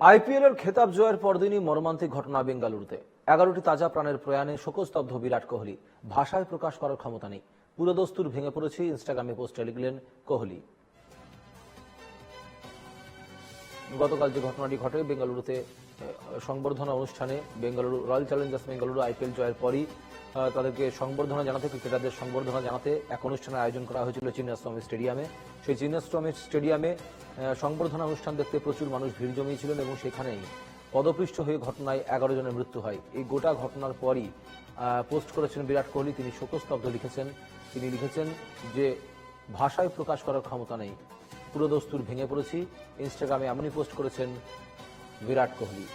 IPL এর খেতাব জয়ের পরদিনই মর্মান্তিক ঘটনা বেঙ্গালুরুতে। এগারোটি তাজা প্রাণের প্রয়াণে শোকস্তব্ধ বিরাট কোহলি। ভাষায় প্রকাশ করার ক্ষমতা নেই। পুরোদস্তুর ভেঙে পড়েছে ইনস্টাগ্রামে পোস্টে লিখলেন কোহলি। গতকাল যে ঘটনাটি ঘটে, বেঙ্গালুরুতে সংবর্ধনা অনুষ্ঠানে Bengaluru royal challengers Bengaluru IPL জয়ের পরই তাদেরকে সংবর্ধনা জানাতে, ক্রিকেটারদের সংবর্ধনা জানাতে এক অনুষ্ঠানের আয়োজন করা হয়েছিল চিন্নাস্বামী স্টেডিয়ামে। সেই চিন্নাস্বামী স্টেডিয়ামে সংবর্ধনা অনুষ্ঠান দেখতে প্রচুর মানুষ ভিড় জমিয়েছিলেন এবং সেখানেই পদপৃষ্ঠ হয়ে ঘটনায় এগারো জনের মৃত্যু হয়। এই গোটা ঘটনার পরই পোস্ট করেছেন বিরাট কোহলি, তিনি শোকস্তব্ধ লিখেছেন। তিনি লিখেছেন যে, ভাষায় প্রকাশ করার ক্ষমতা নেই। পুরো দস্তুর ভেঙে পড়েছি। ইনস্টাগ্রামে এমনই পোস্ট করেছেন বিরাট কোহলি।